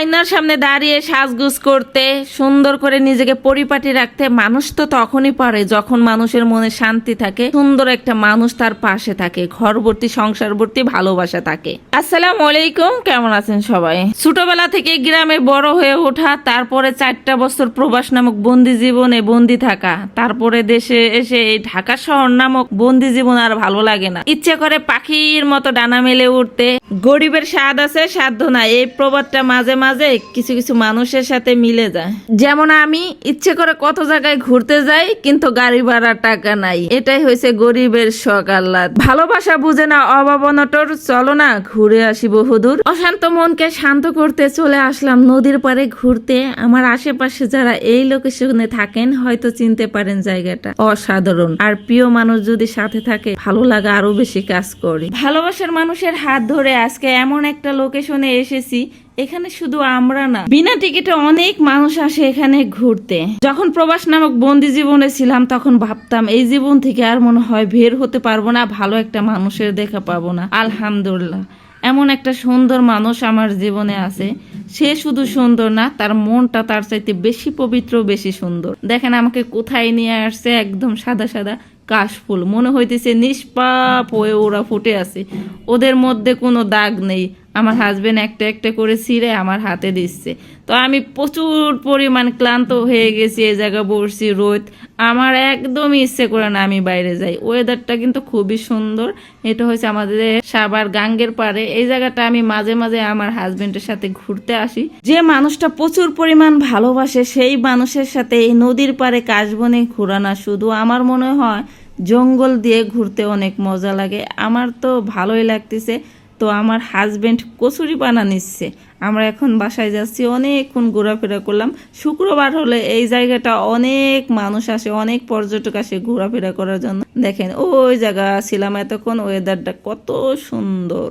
আয়নার সামনে দাঁড়িয়ে সাজগুজ করতে, সুন্দর করে নিজেকে পরিপাটি রাখতে, মানুষ তো তখনই পারে যখন মানুষের মনে শান্তি থাকে, সুন্দর একটা মানুষ তার পাশে থাকে, ঘরবর্তী, সংসারবর্তী, ভালোবাসা থাকে। আসসালাম আলাইকুম, কেমন আছেন সবাই? ছোটবেলা থেকে গ্রামে বড় হয়ে ওঠা, তারপরে চারটা বছর প্রবাস নামক বন্দি জীবনে বন্দি থাকা, তারপরে দেশে এসে এই ঢাকা শহর নামক বন্দি জীবন আর ভালো লাগে না। ইচ্ছে করে পাখির মতো ডানা মেলে উঠতে, গরিবের স্বাদ আছে সাধ্য নাই, এই প্রবাদটা মাঝে মাঝে কিছু কিছু মানুষের সাথে মিলে যায়। যেমন আমি, ইচ্ছে করে কত জায়গায় ঘুরতে যাই, কিন্তু গাড়ি ভাড়ার টাকা নাই। এটাই হয়েছে গরিবের শখ আহ্লাদ। ভালোবাসা বুঝে না অভাবনটর চলো না, ঘুরে আসি বহুদূর। অশান্ত মনকে শান্ত করতে চলে আসলাম নদীর পাড়ে ঘুরতে। আমার আশেপাশে যারা এই লোকেশনে থাকেন, হয়তো চিনতে পারেন জায়গাটা। অসাধারণ। আর প্রিয় মানুষ যদি সাথে থাকে, ভালো লাগা আরও বেশি কাজ করে। ভালোবাসার মানুষের হাত ধরে আজকে এমন একটা লোকেশনে এসেছি এখানে শুধু আমরা না, বিনা টিকিটে অনেক মানুষ আসে এখানে ঘুরতে। যখন প্রবাস নামক বন্দি জীবনে ছিলাম, তখন ভাবতাম, এই জীবন থেকে আর মনে হয় বের হতে পারব না, ভালো একটা মানুষের দেখা পাবো না। আলহামদুলিল্লাহ, এমন একটা সুন্দর মানুষ আমার জীবনে আছে। সে শুধু সুন্দর না, তার মনটা তার চাইতে বেশি পবিত্র, বেশি সুন্দর। দেখেন আমাকে কোথায় নিয়ে আসছে, একদম সাদা সাদা কাশফুল। মনে হইতেছে নিষ্পাপ হয়ে ওরা ফুটে আছে। ওদের মধ্যে কোনো দাগ নেই। আমার হাজবেন্ড একটা একটা করে ছিঁড়ে আমার হাতে দিচ্ছে। তো আমি প্রচুর পরিমাণ ক্লান্ত হয়ে গেছি, এই জায়গা বসছি, রোদ। আমার একদমই ইচ্ছে করে না আমি বাইরে যাই। ওয়েদারটা কিন্তু খুবই সুন্দর। এটা হচ্ছে আমাদের সাবার গাঙ্গের পাড়ে। এই জায়গাটা আমি মাঝে মাঝে আমার হাজবেন্ডের সাথে ঘুরতে আসি। যে মানুষটা প্রচুর পরিমাণ ভালোবাসে, সেই মানুষের সাথে এই নদীর পাড়ে কাশবনে ঘোরানো শুধু আমার মনে হয়। জঙ্গল দিয়ে ঘুরতে অনেক মজা লাগে। আমার তো ভালোই লাগতেছে। তো আমার হাজবেন্ড কচুরি পানা নিচ্ছে। আমরা এখন বাসায় যাচ্ছি, অনেকক্ষণ ঘোরাফেরা করলাম। শুক্রবার হলে এই জায়গাটা অনেক মানুষ আসে, অনেক পর্যটক আসে ঘোরাফেরা করার জন্য। দেখেন, ওই জায়গা ছিলাম এতক্ষণ ওয়েদারটা কত সুন্দর।